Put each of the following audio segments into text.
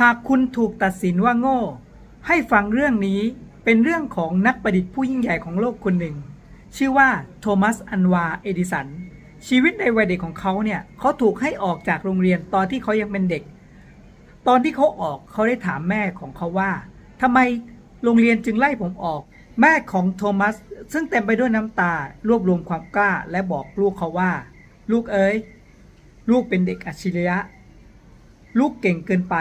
หากคุณถูกตัดสินว่าโง่ ให้ฟังเรื่องนี้เป็นเรื่องของนักประดิษฐ์ผู้ยิ่งใหญ่ของโลกคนหนึ่ง ชื่อว่าโทมัส อันวา เอดิสัน ชีวิตในวัยเด็กของเขาเนี่ยเขาถูกให้ออกจากโรงเรียนตอนที่เขายังเป็นเด็ก ตอนที่เขาออกเขาได้ถามแม่ของเขาว่าทำไมโรงเรียนจึงไล่ผมออก แม่ของโทมัส ซึ่งเต็มไปด้วยน้ำตารวบรวมความกล้าและบอกลูกเขาว่า ลูกเอ๋ยลูกเป็นเด็กอัจฉริยะ ลูกเก่งเกินไป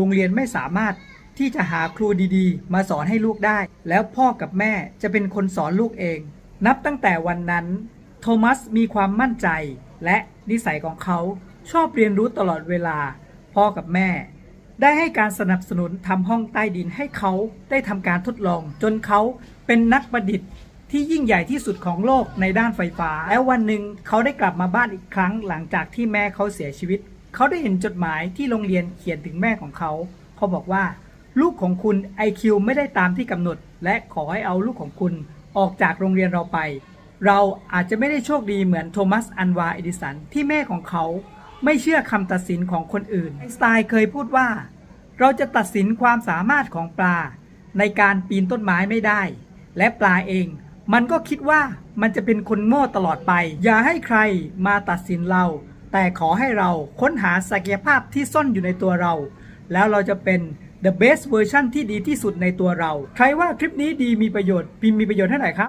โรงเรียนไม่สามารถที่จะหาครูดีๆ มาสอนให้ลูกได้ แล้วพ่อกับแม่จะเป็นคนสอนลูกเอง นับตั้งแต่วันนั้น โทมัสมีความมั่นใจ และนิสัยของเขาชอบเรียนรู้ตลอดเวลา พ่อกับแม่ ได้ให้การสนับสนุนทำห้องใต้ดินให้เขาได้ทำการทดลอง จนเขาเป็นนักประดิษฐ์ที่ยิ่งใหญ่ที่สุดของโลกในด้านไฟฟ้า แล้ววันหนึ่งเขาได้กลับมาบ้านอีกครั้งหลังจากที่แม่เขาเสียชีวิต เขาได้เห็นจดหมายที่โรงเรียนเขียนถึงแม่ของเขาเขาบอกว่า ลูกของคุณ IQ ไม่ได้ตามที่กำหนด และขอให้เอาลูกของคุณออกจากโรงเรียนเราไป เราอาจจะไม่ได้โชคดีเหมือนโทมัสอันวาเอดิสันที่แม่ของเขา ไม่เชื่อคำตัดสินของคนอื่นไอสไตน์เคยพูดว่า เราจะตัดสินความสามารถของปลา ในการปีนต้นไม้ไม่ได้ และปลาเอง มันก็คิดว่ามันจะเป็นคนโง่ตลอดไป อย่าให้ใครมาตัดสินเรา แต่ขอให้เราค้นหาศักยภาพที่ซ่อนอยู่ในตัวเรา แล้วเราจะเป็น the best version ที่ดีที่สุดในตัวเรา ใครว่าคลิปนี้ดีมีประโยชน์พิมพ์มีประโยชน์เท่าไหร่ครับ